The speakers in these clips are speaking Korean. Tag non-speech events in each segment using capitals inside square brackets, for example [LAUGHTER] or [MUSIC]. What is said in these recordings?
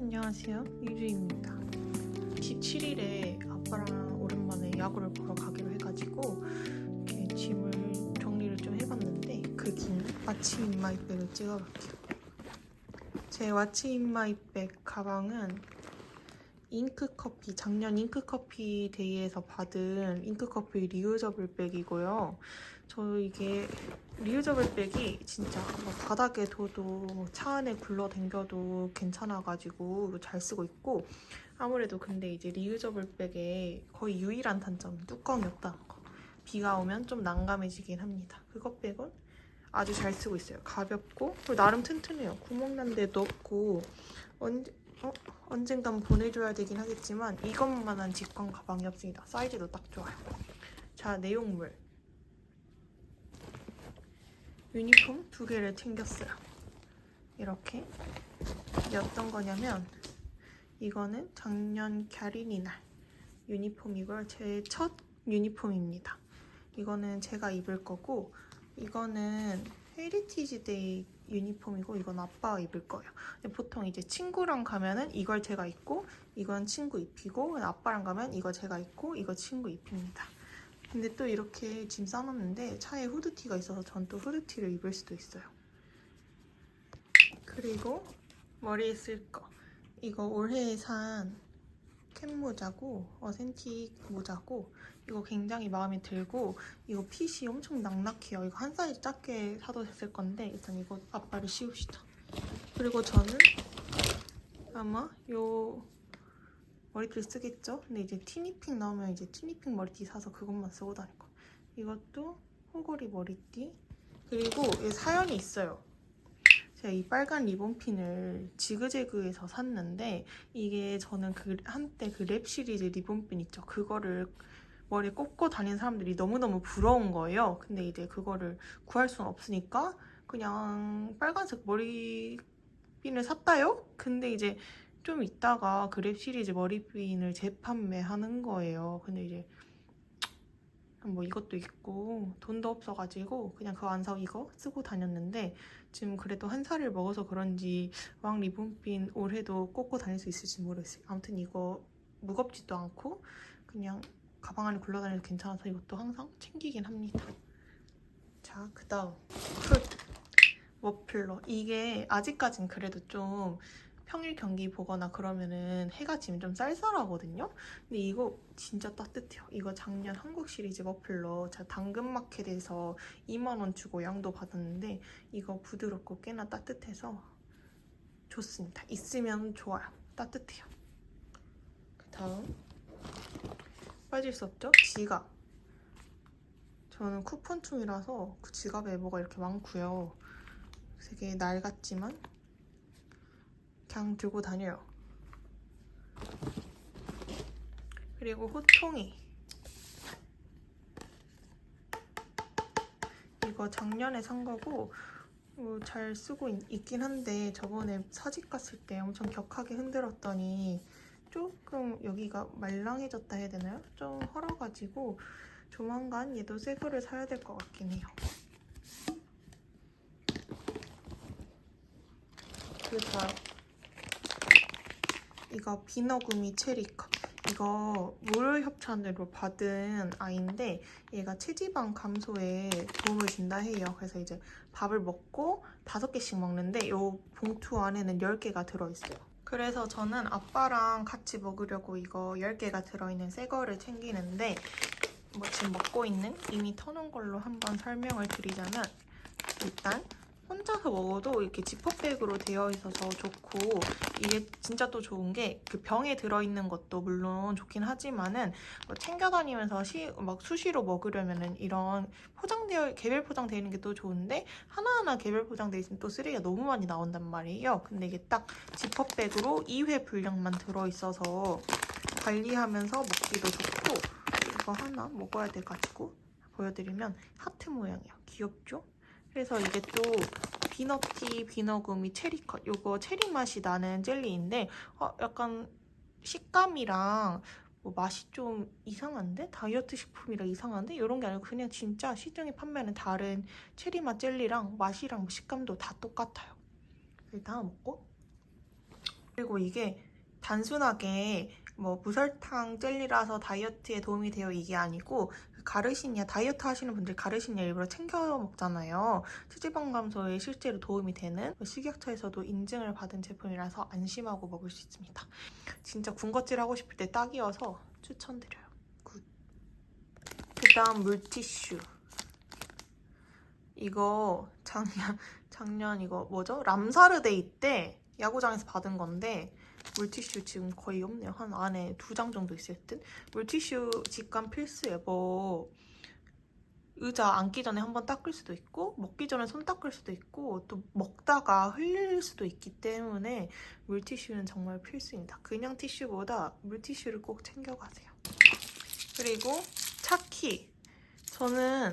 안녕하세요. 유주입니다. 17일에 아빠랑 오랜만에 야구를 보러 가기로 해가지고 이렇게 짐을 정리를 좀 해봤는데 그 김에 왓츠 인마이백을 찍어볼게요. 제 왓츠 인마이백 가방은 잉크커피 작년 잉크커피 데이에서 받은 잉크커피 리유저블 백이고요. 저 이게 리유저블 백이 진짜 뭐 바닥에 둬도 뭐차 안에 굴러 댕겨도 괜찮아가지고 잘 쓰고 있고 아무래도 근데 이제 리유저블 백의 거의 유일한 단점은 뚜껑이 없다는 거. 비가 오면 좀 난감해지긴 합니다. 그것 빼곤 아주 잘 쓰고 있어요. 가볍고 그리고 나름 튼튼해요. 구멍 난 데도 없고 언제 어? 언젠간 보내줘야 되긴 하겠지만 이것만한 직관 가방이 없습니다. 사이즈도 딱 좋아요. 자 내용물 유니폼 두 개를 챙겼어요. 이렇게 이게 어떤 거냐면 이거는 작년 갸린이 날 유니폼이고요. 제 첫 유니폼입니다. 이거는 제가 입을 거고 이거는 헤리티지 데이 유니폼이고 이건 아빠가 입을 거예요. 보통 이제 친구랑 가면은 이걸 제가 입고 이건 친구 입히고 아빠랑 가면 이거 제가 입고 이거 친구 입힙니다. 근데 또 이렇게 짐 싸놨는데 차에 후드티가 있어서 전 또 후드티를 입을 수도 있어요. 그리고 머리에 쓸 거. 이거 올해 산 캡모자고 어센틱 모자고 이거 굉장히 마음에 들고 이거 핏이 엄청 낙낙해요. 이거 한 사이즈 작게 사도 됐을 건데 일단 이거 아빠를 씌웁시다. 그리고 저는 아마 요 머리띠를 쓰겠죠? 근데 이제 티니핑 나오면 이제 티니핑 머리띠 사서 그것만 쓰고 다닐 거. 이것도 호거리 머리띠. 그리고 이 사연이 있어요. 제가 이 빨간 리본핀을 지그재그에서 샀는데 이게 저는 그 한때 그 랩 시리즈 리본핀 있죠. 그거를 머리에 꽂고 다니는 사람들이 너무너무 부러운 거예요. 근데 이제 그거를 구할 수는 없으니까 그냥 빨간색 머리핀을 샀다요? 근데 이제 좀 있다가 그랩 시리즈 머리핀을 재판매하는 거예요. 근데 이제 뭐 이것도 있고 돈도 없어가지고 그냥 그거 안 사고 이거 쓰고 다녔는데 지금 그래도 한 살을 먹어서 그런지 왕 리본핀 올해도 꽂고 다닐 수 있을지 모르겠어요. 아무튼 이거 무겁지도 않고 그냥 가방 안에 굴러다녀도 괜찮아서 이것도 항상 챙기긴 합니다. 자, 그 다음 풀 머플러 이게 아직까진 그래도 좀 평일 경기 보거나 그러면은 해가 지면 좀 쌀쌀하거든요. 근데 이거 진짜 따뜻해요. 이거 작년 한국 시리즈 머플러 제가 당근마켓에서 2만 원 주고 양도 받았는데 이거 부드럽고 꽤나 따뜻해서 좋습니다. 있으면 좋아요. 따뜻해요. 그 다음 빠질 수 없죠? 지갑. 저는 쿠폰충이라서 그 지갑에 뭐가 이렇게 많고요. 되게 낡았지만 그냥 들고 다녀요. 그리고 호통이 이거 작년에 산 거고 어, 잘 쓰고 있, 긴 한데 저번에 사직 갔을 때 엄청 격하게 흔들었더니 조금 여기가 말랑해졌다 해야 되나요? 좀 헐어가지고 조만간 얘도 새 거를 사야 될 것 같긴 해요. 그 다음 이거 비너구미 체리컵. 이거 무료 협찬으로 받은 아이인데 얘가 체지방 감소에 도움을 준다 해요. 그래서 이제 밥을 먹고 다섯 개씩 먹는데 이 봉투 안에는 10개가 들어있어요. 그래서 저는 아빠랑 같이 먹으려고 이거 10개가 들어있는 새 거를 챙기는데 뭐 지금 먹고 있는 이미 터놓은 걸로 한번 설명을 드리자면 일단 혼자서 먹어도 이렇게 지퍼백으로 되어 있어서 좋고 이게 진짜 또 좋은 게 그 병에 들어있는 것도 물론 좋긴 하지만은 뭐 챙겨 다니면서 시, 막 수시로 먹으려면은 이런 포장되어 개별 포장되어 있는 게 또 좋은데 하나하나 개별 포장되어 있으면 또 쓰레기가 너무 많이 나온단 말이에요. 근데 이게 딱 지퍼백으로 2회 분량만 들어있어서 관리하면서 먹기도 좋고 이거 하나 먹어야 돼가지고 보여드리면 하트 모양이에요. 귀엽죠? 그래서 이게 또 비너티, 비너구미, 체리컷 요거 체리 맛이 나는 젤리인데 어, 약간 식감이랑 뭐 맛이 좀 이상한데? 다이어트 식품이라 이상한데? 이런 게 아니고 그냥 진짜 시중에 판매하는 다른 체리 맛 젤리랑 맛이랑 식감도 다 똑같아요. 일단 먹고 그리고 이게 단순하게 뭐 무설탕 젤리라서 다이어트에 도움이 돼요 이게 아니고 그 가르시니아 다이어트 하시는 분들 가르시니아 일부러 챙겨 먹잖아요. 체지방 감소에 실제로 도움이 되는 식약처에서도 인증을 받은 제품이라서 안심하고 먹을 수 있습니다. 진짜 군것질 하고 싶을 때 딱이어서 추천드려요. 굿. 그다음 물티슈. 이거 작년 작년 이거 뭐죠? 람사르데이 때 야구장에서 받은 건데 물티슈 지금 거의 없네요. 한 안에 두 장 정도 있을 듯. 물티슈 직관 필수예요. 뭐 의자 앉기 전에 한번 닦을 수도 있고 먹기 전에 손 닦을 수도 있고 또 먹다가 흘릴 수도 있기 때문에 물티슈는 정말 필수입니다. 그냥 티슈보다 물티슈를 꼭 챙겨가세요. 그리고 차키. 저는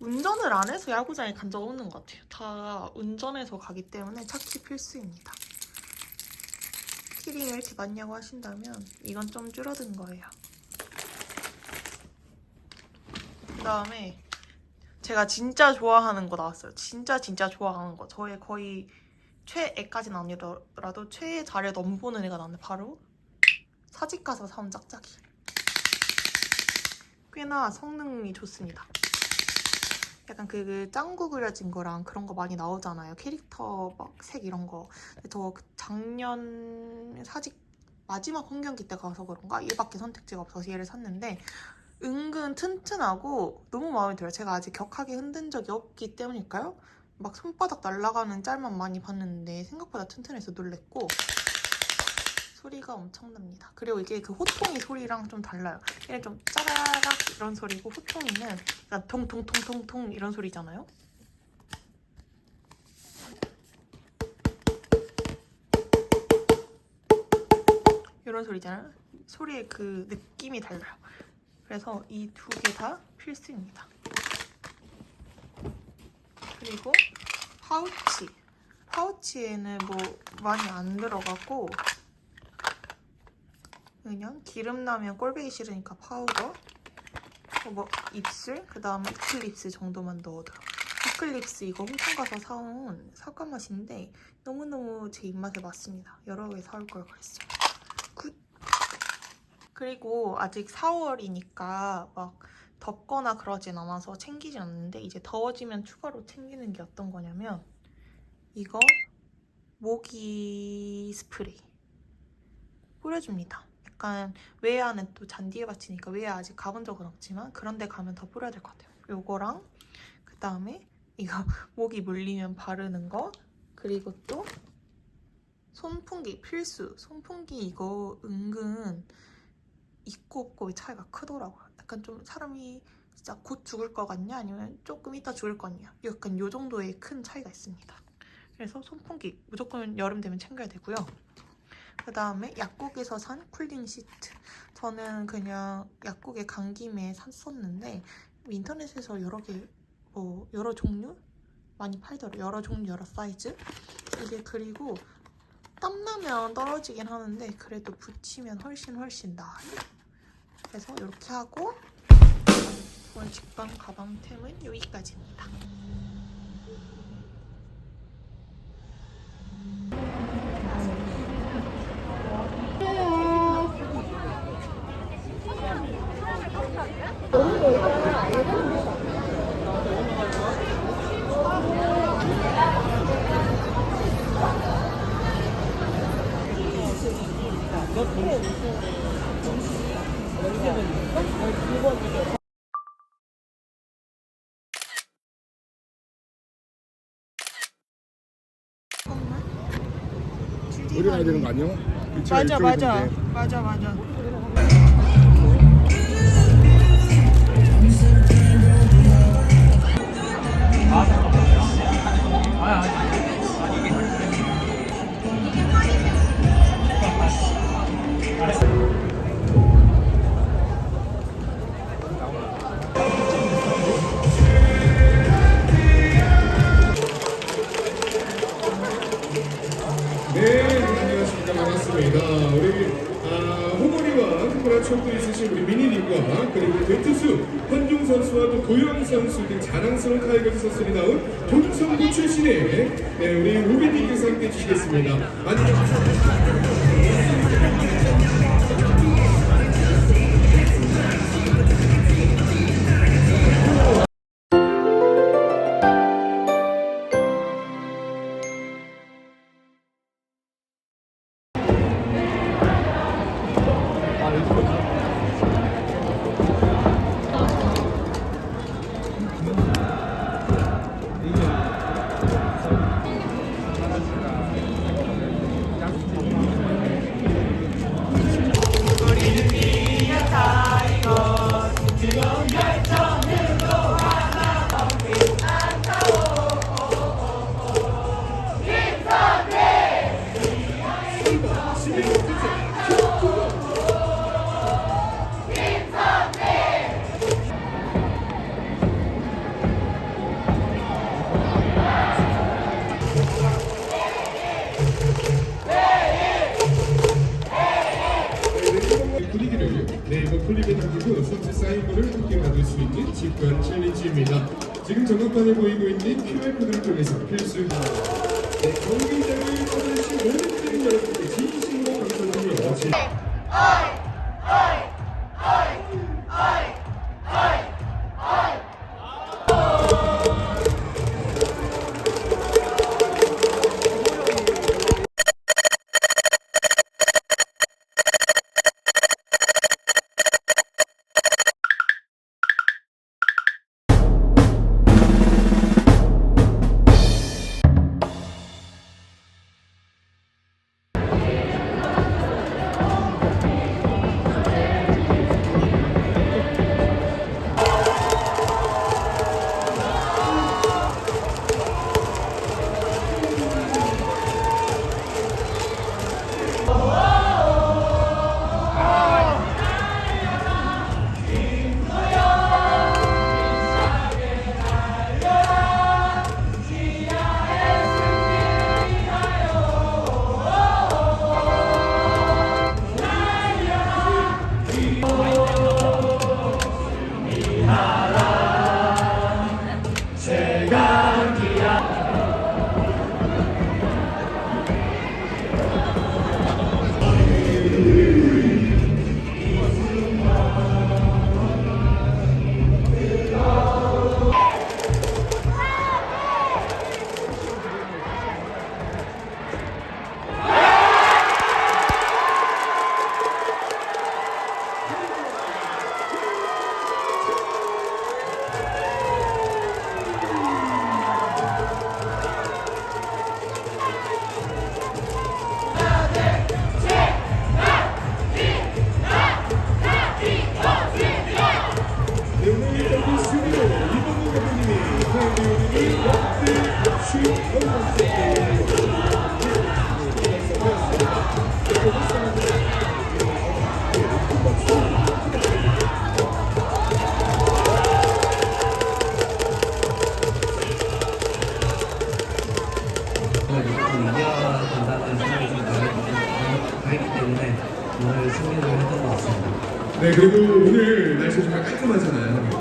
운전을 안 해서 야구장에 간 적 없는 것 같아요. 다 운전해서 가기 때문에 차키 필수입니다. 키링 왜 이렇게 많냐고 하신다면 이건 좀 줄어든 거예요. 그 다음에 제가 진짜 좋아하는 거 나왔어요. 진짜 진짜 좋아하는 거. 저의 거의 최애까지는 아니더라도 최애 자리에 넘보는 애가 나왔는데 바로 사직 가서 사온 짝짝이. 꽤나 성능이 좋습니다. 약간 그, 그 짱구 그려진 거랑 그런 거 많이 나오잖아요. 캐릭터 막 색 이런 거. 근데 저그 작년 사직 마지막 홈경기 때 가서 그런가 얘밖에 선택지가 없어서 얘를 샀는데 은근 튼튼하고 너무 마음에 들어요. 제가 아직 격하게 흔든 적이 없기 때문일까요? 막 손바닥 날아가는 짤만 많이 봤는데 생각보다 튼튼해서 놀랬고 소리가 엄청납니다. 그리고 이게 그 호통이 소리랑 좀 달라요. 얘는 좀 짜라락 이런 소리고 호통이는 약간 통통통통통 이런 소리잖아요. 이런 소리잖아요. 소리의 그 느낌이 달라요. 그래서 이 두 개 다 필수입니다. 그리고 파우치. 파우치에는 뭐 많이 안 들어가고 그냥 기름 나면 꼴보기 싫으니까 파우더 어, 뭐 입술 그 다음에 이클립스 정도만 넣어둬요. 이클립스 이거 홍콩 가서 사온 사과 맛인데 너무너무 제 입맛에 맞습니다. 여러 개 사올 걸 그랬어요. 굿! 그리고 아직 4월이니까 막 덥거나 그러진 않아서 챙기진 않는데 이제 더워지면 추가로 챙기는 게 어떤 거냐면 이거 모기 스프레이 뿌려줍니다. 약간 외야는 또 잔디에 받치니까 외야 아직 가본 적은 없지만 그런 데 가면 더 뿌려야 될 것 같아요. 요거랑 그 다음에 이거 [LAUGHS] 모기 물리면 바르는 거 그리고 또 손풍기 필수. 손풍기 이거 은근 있고 없고의 차이가 크더라고요. 약간 좀 사람이 진짜 곧 죽을 것 같냐 아니면 조금 이따 죽을 것 같냐 약간 요 정도의 큰 차이가 있습니다. 그래서 손풍기 무조건 여름 되면 챙겨야 되고요. 그 다음에 약국에서 산 쿨링 시트. 저는 그냥 약국에 간 김에 샀었는데 인터넷에서 여러 개, 뭐 여러 종류 많이 팔더라고요. 여러 종류, 여러 사이즈. 이게 그리고 땀나면 떨어지긴 하는데 그래도 붙이면 훨씬 훨씬 나아요. 그래서 이렇게 하고 오늘 직방 가방템은 여기까지입니다. 우리 가야 되는 거 아니야? 맞아 맞아. 맞아 맞아 특별한 추억들이 있으신 우리 미니님과 그리고 배트수 현중 선수와 또 도영 선수 등 자랑스러운 타이거즈 선수를 낳은 동성부 출신의 네, 우리 우빈님께서 함께 해주시겠습니다. 많이 분위기를 네이버 클립에 남기고 선수 사인볼을 함께 받을 수 있는 직관 챌린지입니다. 지금 전광판에 보이고 있는 QR코드를 통해서 필수. 네, 경기장을 찾아주신 모든 팬 여러분께 진심으로 감사드리며 지- Vamos